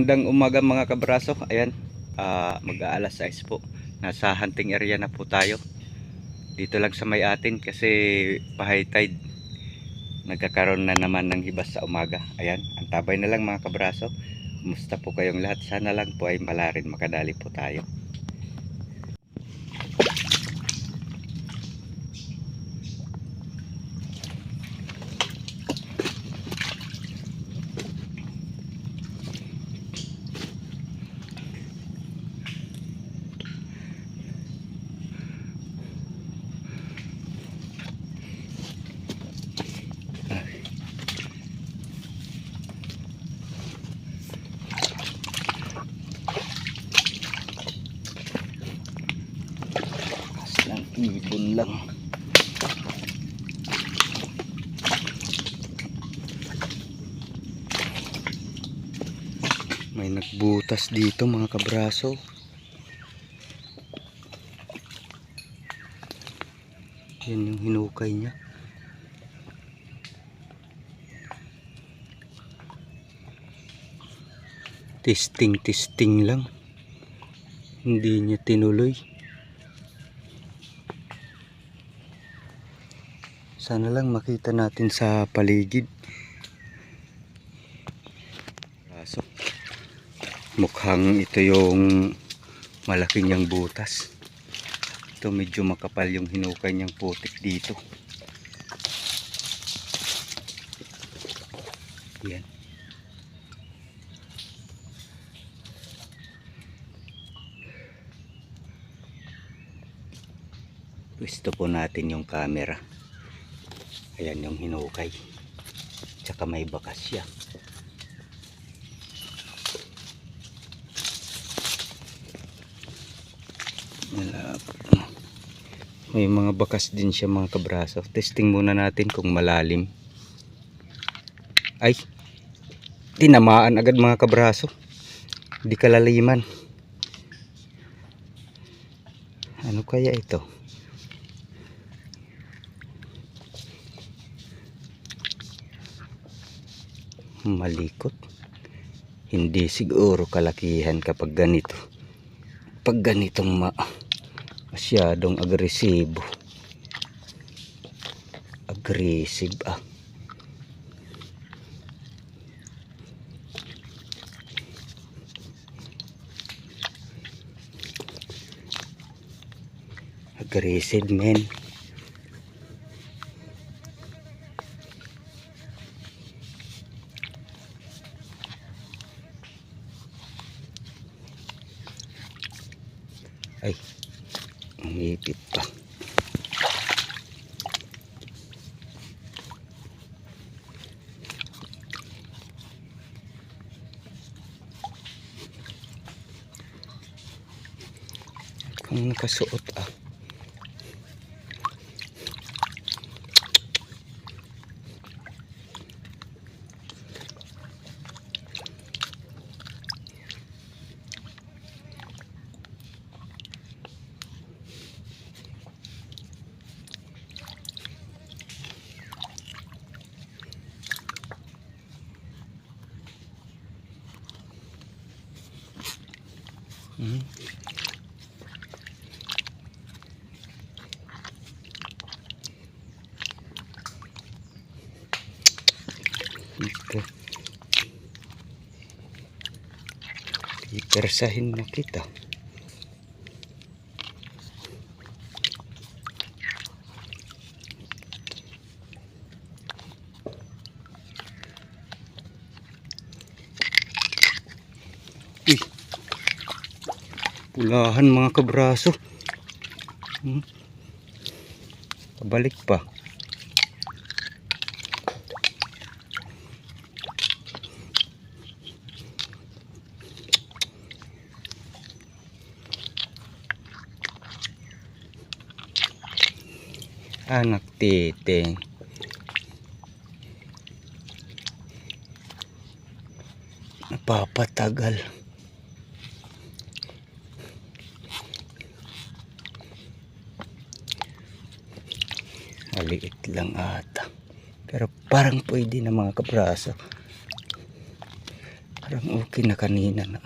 Magandang umaga mga kabraso. Ayan, ah, mag-aalas 6 po. Nasa hunting area na po tayo. Dito lang sa may atin kasi pa-high tide. Nagkakaroon na naman ng hibas sa umaga. Ayan, antabay na lang mga kabraso. Kumusta po kayong lahat? Sana lang po ay malarin makadali po tayo. Kasi lang ibon lang. May nagbutas dito mga kabraso. Yan yung hinukay niya. Testing, testing lang. Hindi niya tinuloy. Sana lang makita natin sa paligid. Kaso, mukhang ito yung malaki niyang butas. Ito medyo makapal yung hinukay niyang putik dito. Yan. Pwesto po natin yung camera. Ayan yung hinukay. Tsaka may bakas siya. Malap- May mga bakas din siya mga kabraso. Testing muna natin kung malalim. Ay! Tinamaan agad mga kabraso. Hindi kalaliman. Ano kaya ito? malikot hindi siguro kalakihan kapag ganito pag ganitong ma masyadong agresibo aggressive ah. Aggressive men. Ay, umipit pa. Kung nakasuot ah. Ito. Ipersahin na kita. Ih. Pulahan mga kabraso. Hmm. Pabalik pa. Anak titeng. Napapatagal. Maliit lang ata. Pero parang pwede na mga kabraso. Parang okay na kanina na.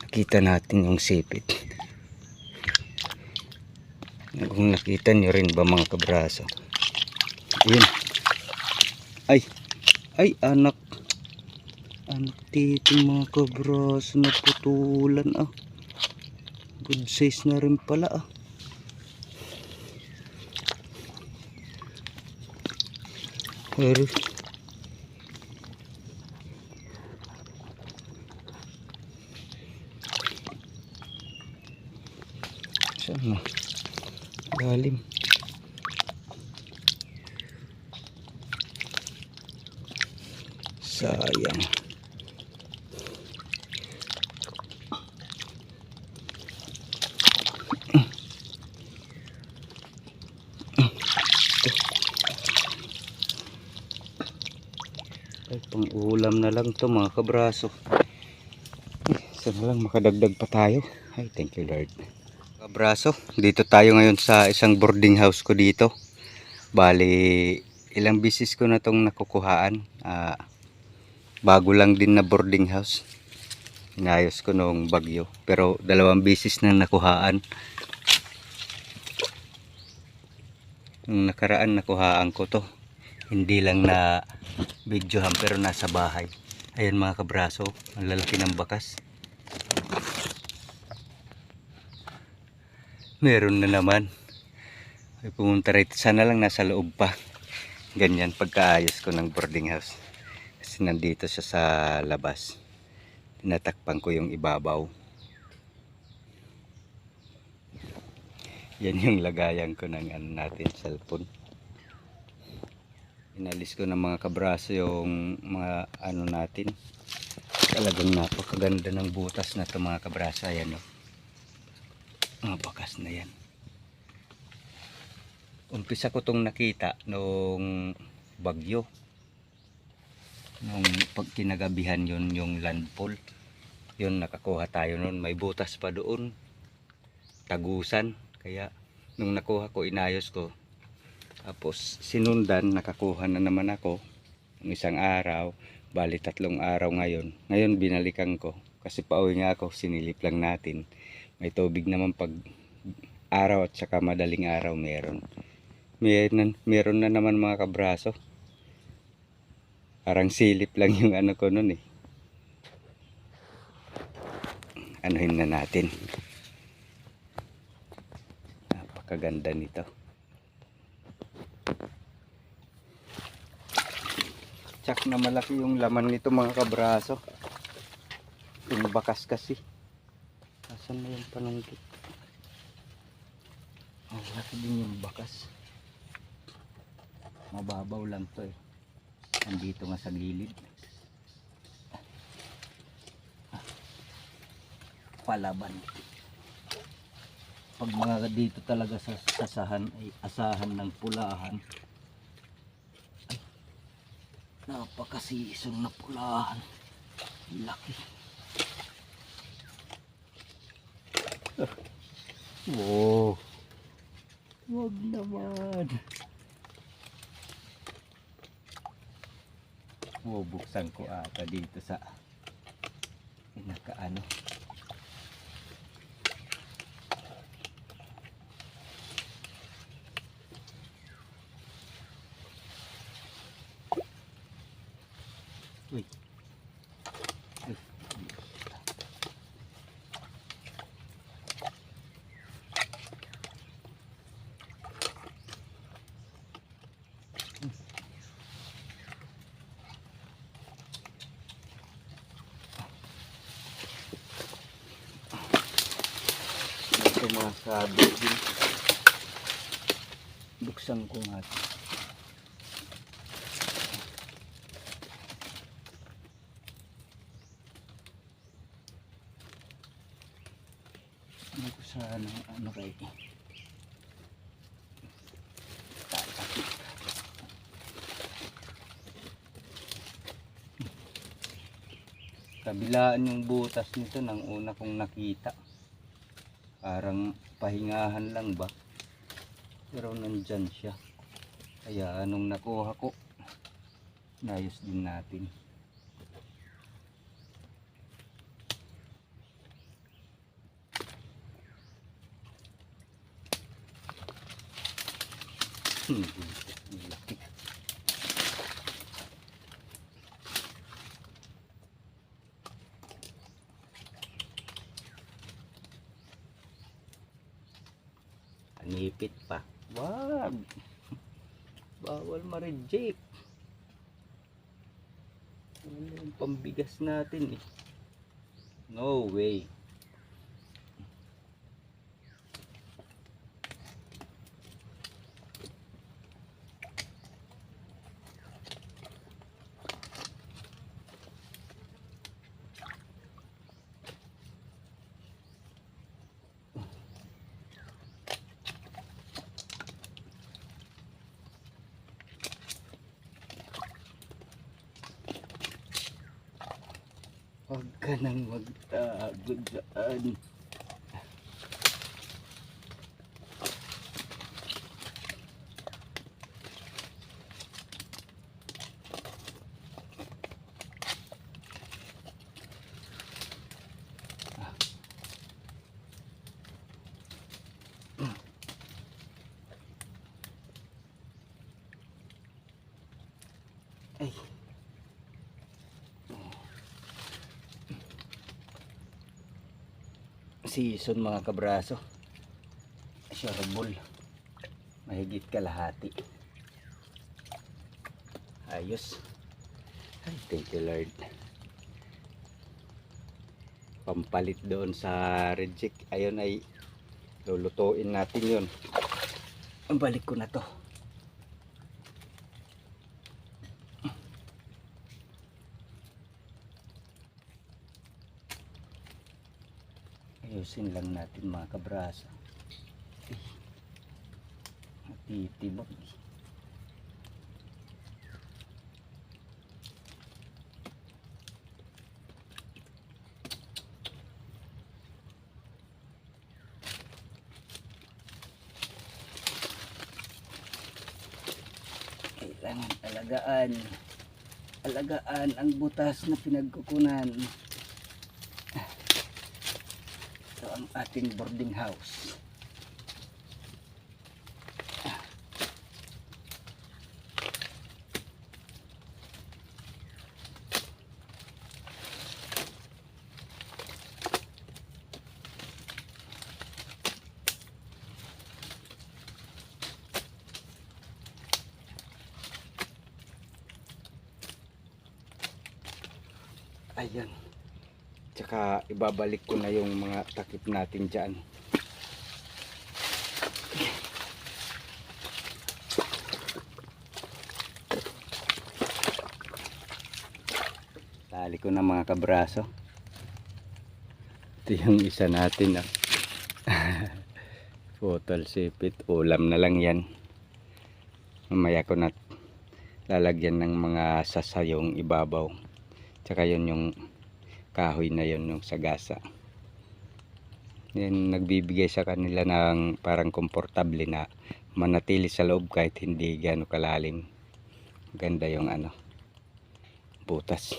Nakita natin yung sipit. Kung nakita nyo rin ba mga kabraso. Ayun. Ay. Ay anak. Anak titing mga kabraso. Naputulan ah. Good size na rin pala ah. Pero Saan na? Galim. Sayang. Ay, pang ulam na lang to mga kabraso. Eh, Sana lang makadagdag pa tayo. Ay, thank you Lord. Kabraso, dito tayo ngayon sa isang boarding house ko dito. Bali, ilang bisis ko na tong nakukuhaan. Ah, bago lang din na boarding house. Inayos ko nung bagyo. Pero dalawang bisis na nakuhaan. Nung nakaraan nakuhaan ko to. Hindi lang na videohan pero nasa bahay. Ayan mga kabraso, ang lalaki ng bakas. Meron na naman. Ay pumunta rito. Sana lang nasa loob pa. Ganyan pagkaayos ko ng boarding house. Kasi nandito siya sa labas. Tinatakpan ko yung ibabaw. Yan yung lagayan ko ng ano natin, cellphone. Inalis ko ng mga kabraso yung mga ano natin. Talagang napakaganda ng butas na to mga kabraso. Ayan o. Mga bakas na yan. Umpisa ko tong nakita nung bagyo. Nung pag kinagabihan yun yung landfall. Yun nakakuha tayo nun. May butas pa doon. Tagusan. Kaya nung nakuha ko inayos ko. Tapos sinundan nakakuha na naman ako. Ng isang araw. Bali tatlong araw ngayon. Ngayon binalikan ko. Kasi pauwi nga ako. Sinilip lang natin. May tubig naman pag araw at saka madaling araw meron. Meron, meron na naman mga kabraso. Parang silip lang yung ano ko nun eh. Anuhin na natin. Napakaganda nito. Tsak na malaki yung laman nito mga kabraso. Yung bakas kasi. Asan na yung panungkit? Ang laki din yung bakas. Mababaw lang to eh. Nandito nga sa gilid. Palaban. Pag mga dito talaga sa asahan ay asahan ng pulahan. Napakasisong na pulahan. Laki. Wow. Wag naman. Wow, buksan ko ata dito sa pinakaano. Uy. Uy. Sumasabi din. Buksan ko nga. Ano ko sana ano kay tatakip. Kabilaan yung butas nito nang una kong nakita parang pahingahan lang ba? Pero nandyan siya. Kaya anong nakuha ko nayos din natin. Hmm, Anipit pa. Wag. Bawal ma-reject. Ano yung pambigas natin eh. No way. Ka nang magtago dyan. Ay. Season mga kabraso. Shareable mahigit kalahati. Ayos. Ay thank you lord. Pampalit doon sa reject ayun ay lulutuin natin ang balik ko na to ayusin lang natin mga kabrasa. Ay, matitibok. Kailangan alagaan alagaan ang butas na pinagkukunan ito ang ating boarding house. Ayan. Tsaka ibabalik ko na yung mga takip natin dyan. Tali ko na mga kabraso. Ito yung isa natin. Ah. Putol sipit. Ulam na lang yan. Mamaya ko na lalagyan ng mga sasayong ibabaw. Tsaka yun yung kahoy na yon yung sagasa. Yan nagbibigay sa kanila ng parang komportable na manatili sa loob kahit hindi gaano kalalim. Ganda yung ano butas.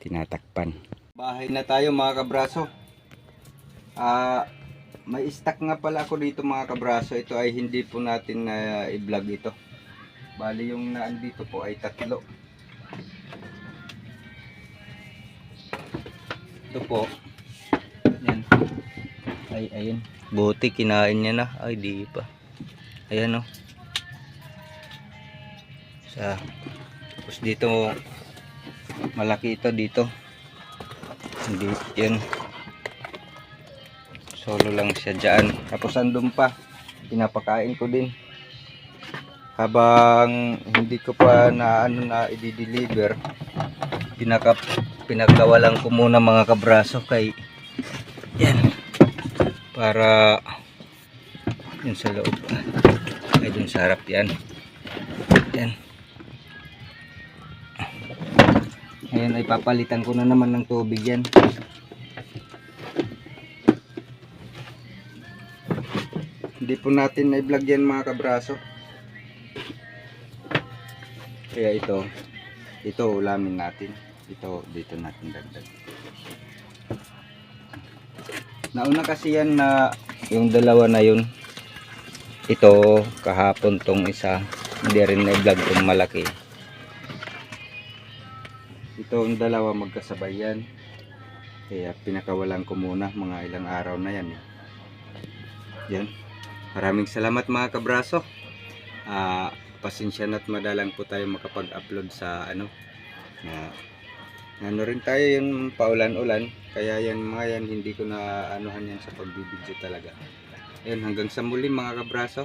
Tinatakpan. Bahay na tayo mga kabraso. Ah may stock nga pala ako dito mga kabraso. Ito ay hindi po natin na i-vlog ito. Bali yung naandito po ay tatlo. Ito po. Yan. Ay, ayun. Buti, kinain niya na. Ay, di pa. Ayan, oh. Sa, tapos dito, malaki ito dito. Hindi, yan. Solo lang siya dyan. Tapos andun pa. Pinapakain ko din. Habang hindi ko pa na ano na i-deliver, pinaka pinagkawalan ko muna mga kabraso kay yan para yun sa loob. Ay dun sa yan. Yan. Ngayon ay papalitan ko na naman ng tubig yan. Hindi po natin na vlog yan mga kabraso. Kaya ito ito ulamin natin ito dito natin dagdag. Nauna kasi yan na yung dalawa na yun. Ito kahapon tong isa. Hindi rin na vlog tong malaki. Itong dalawa magkasabay yan. Kaya pinakawalan ko muna mga ilang araw na yan yan. Maraming salamat mga kabraso. Ah pasensya na't madalang po tayo makapag-upload sa ano na ano rin tayo yung paulan-ulan kaya yan mga yan hindi ko na anuhan yan sa pagbibideo talaga. Ayun hanggang sa muli mga kabraso